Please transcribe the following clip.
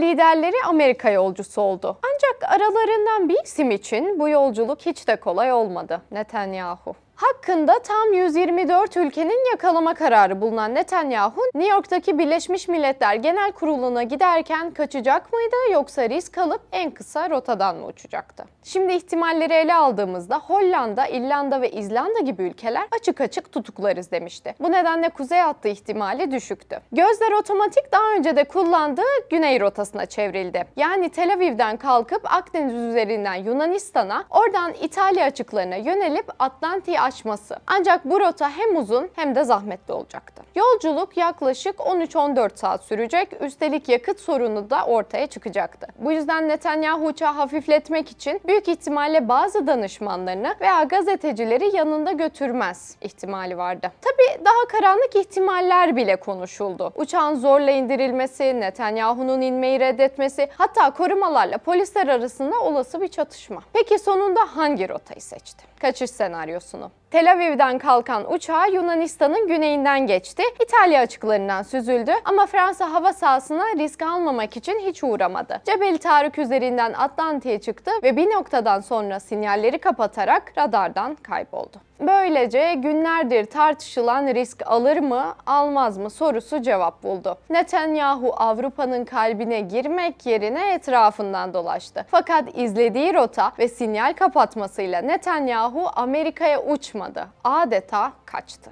liderleri Amerika yolcusu oldu. Ancak aralarından bir isim için bu yolculuk hiç de kolay olmadı. Netanyahu. Hakkında tam 124 ülkenin yakalama kararı bulunan Netanyahu, New York'taki Birleşmiş Milletler Genel Kurulu'na giderken kaçacak mıydı yoksa risk alıp en kısa rotadan mı uçacaktı? Şimdi ihtimalleri ele aldığımızda Hollanda, İrlanda ve İzlanda gibi ülkeler açık açık tutuklarız demişti. Bu nedenle kuzey hattı ihtimali düşüktü. Gözler otomatik daha önce de kullandığı güney rotasına çevrildi. Yani Tel Aviv'den kalkıp Akdeniz üzerinden Yunanistan'a, oradan İtalya açıklarına yönelip Atlantik'i aşması. Ancak bu rota hem uzun hem de zahmetli olacaktı. Yolculuk yaklaşık 13-14 saat sürecek, üstelik yakıt sorunu da ortaya çıkacaktı. Bu yüzden Netanyahu uçağı hafifletmek için büyük ihtimalle bazı danışmanlarını veya gazetecileri yanında götürmez ihtimali vardı. Tabii daha karanlık ihtimaller bile konuşuldu. Uçağın zorla indirilmesi, Netanyahu'nun inmeyi reddetmesi, hatta korumalarla polisler arasında olası bir çatışma. Peki sonunda hangi rotayı seçti? Kaçış senaryosunu. Tel Aviv'den kalkan uçağı Yunanistan'ın güneyinden geçti. İtalya açıklarından süzüldü ama Fransa hava sahasına risk almamak için hiç uğramadı. Cebel Tarık üzerinden Atlantik'e çıktı ve bir noktadan sonra sinyalleri kapatarak radardan kayboldu. Böylece günlerdir tartışılan risk alır mı, almaz mı sorusu cevap buldu. Netanyahu Avrupa'nın kalbine girmek yerine etrafından dolaştı. Fakat izlediği rota ve sinyal kapatmasıyla Netanyahu Amerika'ya uçmadı. Adeta kaçtı.